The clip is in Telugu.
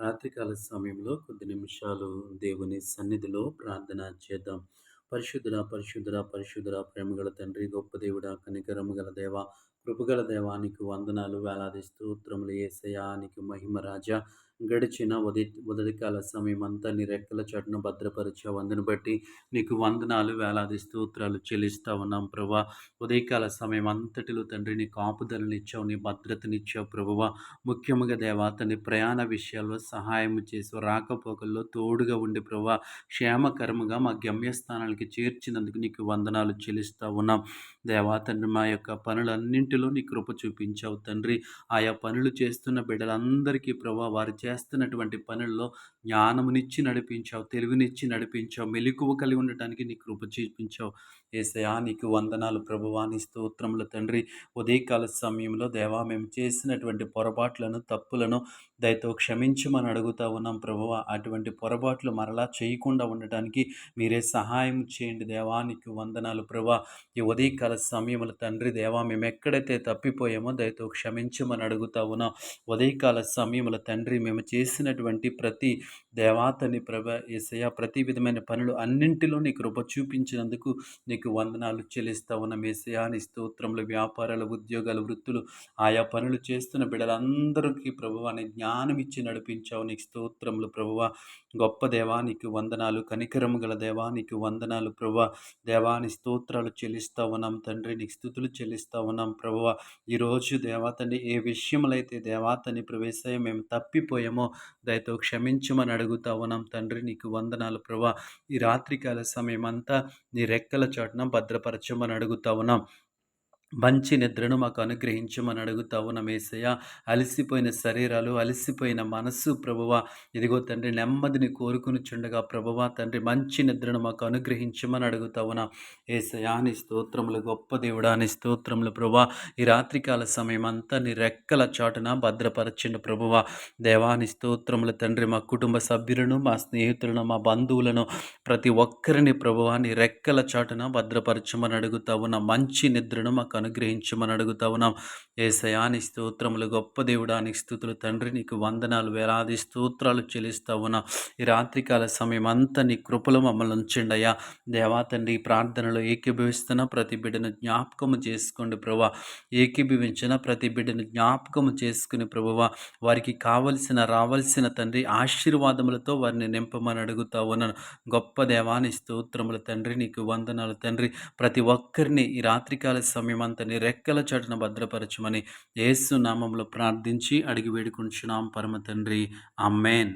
రాత్రికాల సమయంలో కొద్ది నిమిషాలు దేవుని సన్నిధిలో ప్రార్థన చేద్దాం. పరిశుద్ధుడ పరిశుద్ధుడ పరిశుద్ధుడ ప్రేమగల తండ్రి గొప్ప దేవుడ కనికరము గల దేవ కృపగల దేవానికి వందనాలు వేలాది స్తోత్రములు. ఏసయానికి మహిమ రాజా. గడిచిన ఉదయ ఉదయకాల సమయం అంతా నీ రెక్కల చటును భద్రపరిచే వందను బట్టి నీకు వందనాలు వేలాది స్తోత్రాలు చెల్లిస్తా ఉన్నాం ప్రభా. ఉదయకాల సమయం అంతటిలో తండ్రి నీ కాపుదలనిచ్చావు నీ భద్రతనిచ్చావు ప్రభువ. ముఖ్యముగా దేవా తండ్రి ప్రయాణ విషయాల్లో సహాయం చేసి రాకపోకల్లో తోడుగా ఉండి ప్రభా క్షేమకరముగా మా గమ్యస్థానాలకి చేర్చినందుకు నీకు వందనాలు చెల్లిస్తా ఉన్నాం. దేవా తండ్రి మా యొక్క పనులన్నింటి వీటిలో నీ కృప చూపించావు తండ్రి. ఆయా పనులు చేస్తున్న బిడ్డలందరికీ ప్రభా వారు చేస్తున్నటువంటి పనుల్లో జ్ఞానమునిచ్చి నడిపించావు తెలివినిచ్చి నడిపించావు మెలకువ కలిగి ఉండటానికి నీ కృప చూపించావు. ఏసయా నీకు వందనాలు ప్రభువాని స్తోత్రముల తండ్రి. ఉదయకాల సమయంలో దేవా మేము చేసినటువంటి పొరపాట్లను తప్పులను దయతో క్షమించమని అడుగుతా ఉన్నాం ప్రభువ. అటువంటి పొరపాట్లు మరలా చేయకుండా ఉండటానికి మీరే సహాయం చేయండి దేవా నీకు వందనాలు ప్రభా ఈ ఉదయకాల సమయంలో తండ్రి దేవా మేము ఎక్కడైతే తప్పిపోయామో దయతో క్షమించమని అడుగుతా ఉన్నా. ఉదయకాల సమయంలో తండ్రి మేము చేసినటువంటి ప్రతి దేవాతని ప్రభ ఏసయ ప్రతి విధమైన పనులు అన్నింటిలో నీకు కృప చూపించినందుకు నీకు వందనాలు చెల్లిస్తా ఉన్న. ఏసయా నీ స్తోత్రములు వ్యాపారాలు ఉద్యోగాలు వృత్తులు ఆయా పనులు చేస్తున్న బిడ్డలందరికీ ప్రభువాని జ్ఞానం ఇచ్చి నడిపించావు. నీకు స్తోత్రములు ప్రభువ గొప్ప దేవానికి వందనాలు కనికరము గల దేవానికి వందనాలు ప్రభువ దేవాని స్తోత్రాలు చెల్లిస్తా ఉన్నాం తండ్రి నీకు స్థుతులు చెల్లిస్తా ఉన్నాం ప్రభువ ఈరోజు దేవాతని ఏ విషయములైతే దేవాతని ప్రవేశం మేము తప్పిపోయామో దయతో క్షమించమని అడుగుతా ఉన్నాం తండ్రి నీకు వందనాలు ప్రభా. ఈ రాత్రికాల సమయం అంతా నీ రెక్కల చాటున భద్రపరచమని అడుగుతా ఉన్నాం మంచి నిద్రను మాకు అనుగ్రహించమని అడుగుతావు నమేసయ్య అలసిపోయిన శరీరాలు అలసిపోయిన మనస్సు ప్రభువ. ఇదిగో తండ్రి నెమ్మదిని కోరుకుని చుండగా ప్రభువ. తండ్రి మంచి నిద్రను మాకు అనుగ్రహించమని అడుగుతావునా ఉన్నా. ఏసయా నీ స్తోత్రములు గొప్ప దేవుడా నీ స్తోత్రములు ప్రభా ఈ రాత్రికాల సమయం అంతా నీ రెక్కల చాటున భద్రపరచండి ప్రభువ. దేవాని స్తోత్రములు తండ్రి మా కుటుంబ సభ్యులను మా స్నేహితులను మా బంధువులను ప్రతి ఒక్కరిని ప్రభువ నీ రెక్కల చాటున భద్రపరచమని అడుగుతావు నా మంచి నిద్రను మాకు అనుగ్రహించమని అడుగుతా ఉన్నాం. ఏసయాని స్తోత్రములు గొప్ప దేవుడానికి స్థుతులు తండ్రి నీకు వందనాలు వేలాది స్తోత్రాలు చెల్లిస్తా ఉన్నాం. ఈ రాత్రికాల సమయం అంతా నీ కృపలు మమ్మల్ని ఉంచండి అయ్యా. దేవా తండ్రి ప్రార్థనలో ఏకీభవిస్తున్న ప్రతి బిడ్డను జ్ఞాపకము చేసుకోండి ప్రభా ఏకీభవించిన ప్రతి బిడ్డను జ్ఞాపకము చేసుకుని ప్రభువ. వారికి కావలసిన రావలసిన తండ్రి ఆశీర్వాదములతో వారిని నింపమని అడుగుతా ఉన్నాను. గొప్ప దేవాని స్తోత్రములు తండ్రి నీకు వందనాలు తండ్రి. ప్రతి ఒక్కరిని ఈ రాత్రికాల సమయం మనమంతని రెక్కల చాటున భద్రపరచమని ఏసు నామంలో ప్రార్థించి అడిగి వేడుకుంటున్నాం పరమ తండ్రి. అమ్మేన్